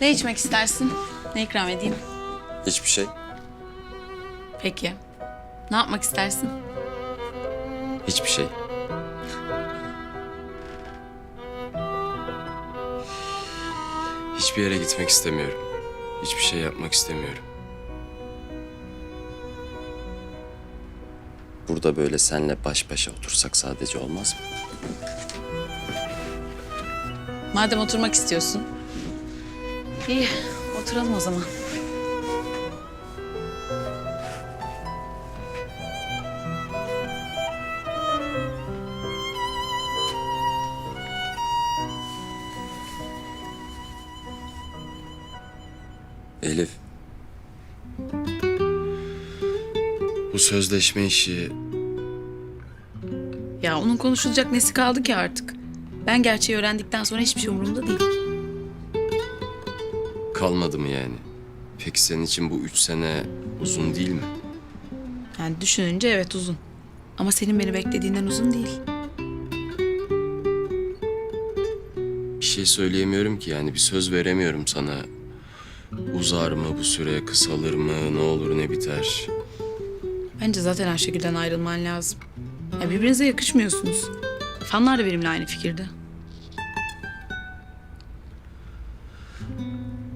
Ne içmek istersin? Ne ikram edeyim? Hiçbir şey. Peki. Ne yapmak istersin? Hiçbir şey. Hiçbir yere gitmek istemiyorum. Hiçbir şey yapmak istemiyorum. Burada böyle senle baş başa otursak sadece olmaz mı? Madem oturmak istiyorsun. İyi, oturalım o zaman. Elif. Bu sözleşme işi Ya onun konuşulacak nesi kaldı ki artık? Ben gerçeği öğrendikten sonra hiçbir şey umurumda değil. Kalmadı mı yani? Peki senin için bu üç sene uzun değil mi? Yani düşününce evet uzun. Ama senin beni beklediğinden uzun değil. Bir şey söyleyemiyorum ki yani bir söz veremiyorum sana. Uzar mı bu süre, kısalır mı, ne olur ne biter. Bence zaten Ayşegül'den ayrılman lazım. Ya birbirinize yakışmıyorsunuz. Fanlar da benimle aynı fikirde.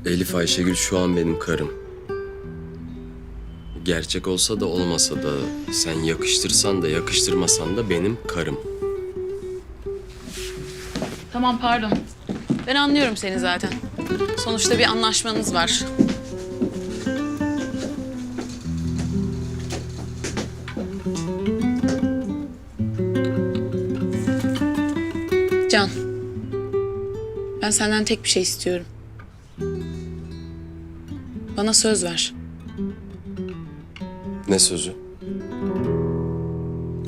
Elif Ayşegül şu an benim karım. Gerçek olsa da olmasa da sen yakıştırsan da yakıştırmasan da benim karım. Tamam pardon. Ben anlıyorum seni zaten. Sonuçta bir anlaşmanız var. Can. Ben senden tek bir şey istiyorum. Bana söz ver. Ne sözü?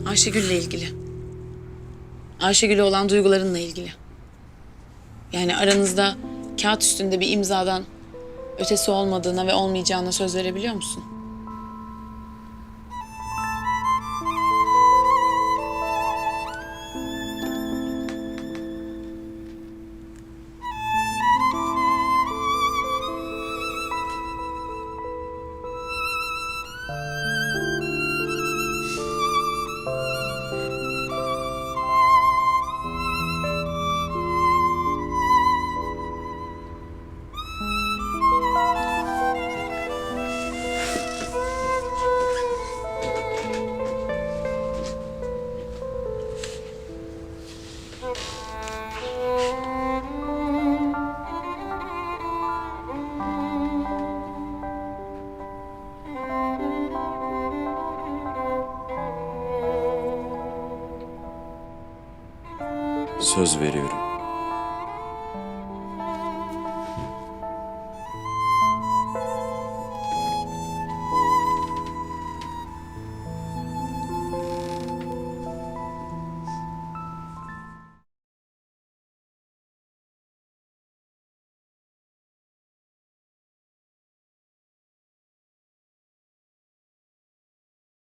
Ayşegül'le ilgili. Ayşegül'e olan duygularınla ilgili. Yani aranızda kağıt üstünde bir imzadan ötesi olmadığına ve olmayacağına söz verebiliyor musun? Söz veriyorum.